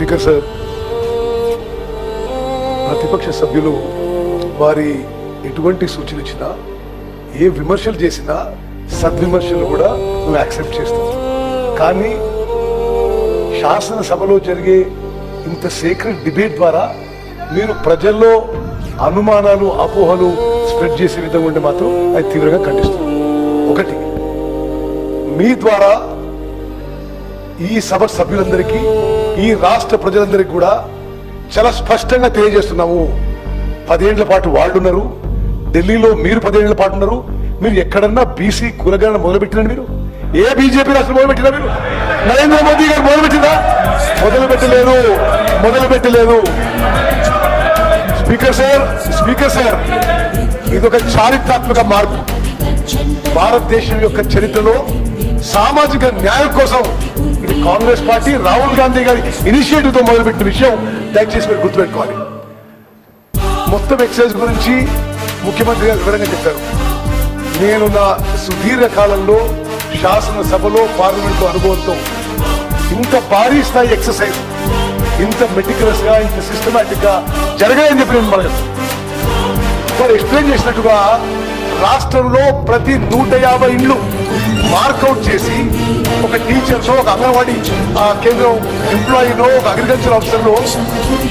Speaker sir ప్రతిపక్ష సభ్యులు వారి ఎటువంటి సూచనలు ఇచ్చినా ఏ విమర్శలు చేసినా సద్విమర్శలు కూడా మేము యాక్సెప్ట్ చేస్తాం కానీ శాసనసభలో జరిగే ఇంత సీక్రెట్ డిబేట్ ద్వారా మీరు ప్రజల్లో అనుమానాలు అపోహలు స్ప్రెడ్ చేసే విధంగా ఉంటే మాత్రం అది తీవ్రంగా ఖండిస్తుంది ఒకటి మీ ద్వారా ఈ సభ సభ్యులందరికీ ఈ రాష్ట్ర ప్రజలందరికీ కూడా చాలా స్పష్టంగా తెలియజేస్తున్నాము. పదేళ్ళ పాటు వాళ్ళున్నారు. ఢిల్లీలో మీరు పదేళ్ళ పాటు ఉన్నారు. మీరు ఎక్కడన్నా బీసీ కులగణన మొదలుపెట్టిన మీరు? ఏ బీజేపీ రాష్ట్రం మొదలుపెట్టినా మీరు? నరేంద్ర మోదీ గారు మొదలుపెట్టిందా? మొదలుపెట్టలేదు. మొదలుపెట్టలేదు. స్పీకర్ సార్ స్పీకర్ సార్ ఇది ఒక చారిత్రాత్మక మార్పు. భారతదేశం యొక్క చరిత్రలో సామాజిక న్యాయం కోసం కాంగ్రెస్ పార్టీ రాహుల్ గాంధీ గారి ఇనిషియేటివ్తో మొదలుపెట్టిన విషయం దయచేసి మీరు గుర్తుపెట్టుకోవాలి. మొత్తం ఎక్సైజ్ గురించి ముఖ్యమంత్రి గారు వివరంగా చెప్పారు. నేను నా సుదీర్ఘ కాలంలో శాసనసభలో పార్లమెంట్లో అనుభవంతో ఇంత భారీ స్థాయి ఎక్సర్సైజ్ ఇంత మెటికులస్గా ఇంత సిస్టమేటిక్గా జరగాలని చెప్పి నేను మనకు వారు ఎక్స్ప్లెయిన్ చేసినట్టుగా రాష్ట్రంలో ప్రతి నూట యాభై ఇండ్లు మార్కౌట్ చేసి ఒక టీచర్స్ ఒక అంగన్వాడీ ఆ, కేంద్రం ఎంప్లాయీనో ఒక అగ్రికల్చర్ ఆఫీసర్లో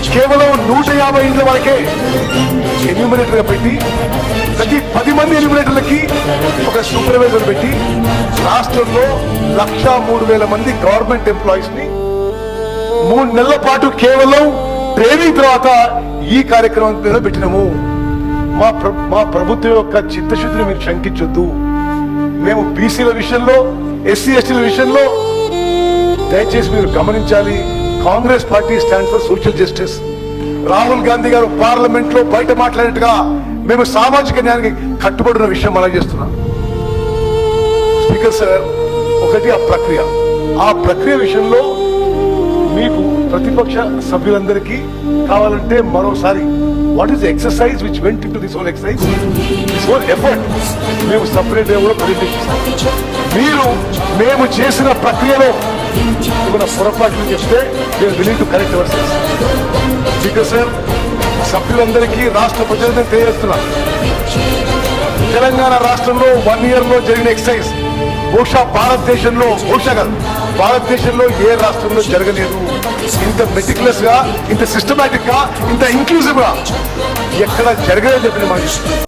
కేవలం నూట యాభై ఇండ్ల వరకే ఎన్యూమినేటర్గా పెట్టి ప్రతి పది మంది ఎన్యూమినేటర్లకి ఒక సూపర్వైజర్ పెట్టి రాష్ట్రంలో లక్ష మూడు వేల మంది గవర్నమెంట్ ఎంప్లాయీస్ని మూడు నెలల పాటు కేవలం ట్రైనింగ్ తర్వాత ఈ కార్యక్రమం మీద పెట్టినాము. మా మా ప్రభుత్వం యొక్క చిత్తశుద్ధిని మీరు శంకించొద్దు. మేము బీసీల విషయంలో ఎస్సీ ఎస్టీల విషయంలో దయచేసి మీరు గమనించాలి. Congress party stand for social justice Rahul Gandhi గారు పార్లమెంట్లో బయట మాట్లాడినట్టుగా మేము సామాజిక న్యాయానికి కట్టుబడిన విషయం మనం చేస్తున్నాం. స్పీకర్ సార్ ఒకటి ఆ ప్రక్రియ. ఆ ప్రక్రియ విషయంలో మీకు ప్రతిపక్ష సభ్యులందరికీ కావాలంటే మరోసారి what is exercise which went into this whole exercise this whole effort మేము సపరేట్ కూడా ప్రజెంటేషన్ మీరు మేము చేసిన ప్రక్రియలో ఏమైనా పొరపాట్లు చెప్తే మేము willing to correct our speaker sir సభ్యులందరికీ రాష్ట్ర ప్రజలందరికీ తెలియజేస్తున్నాం. తెలంగాణ రాష్ట్రంలో వన్ ఇయర్లో జరిగిన ఎక్సర్సైజ్ బహుశా భారతదేశంలో బహుశా కాదు భారతదేశంలో ఏ రాష్ట్రంలో జరగలేదు. ఇంత మెటిక్యులస్గా ఇంత సిస్టమేటిక్గా ఇంత ఇంక్లూజివ్గా ఎక్కడ జరగలేదు చెప్పిన మాట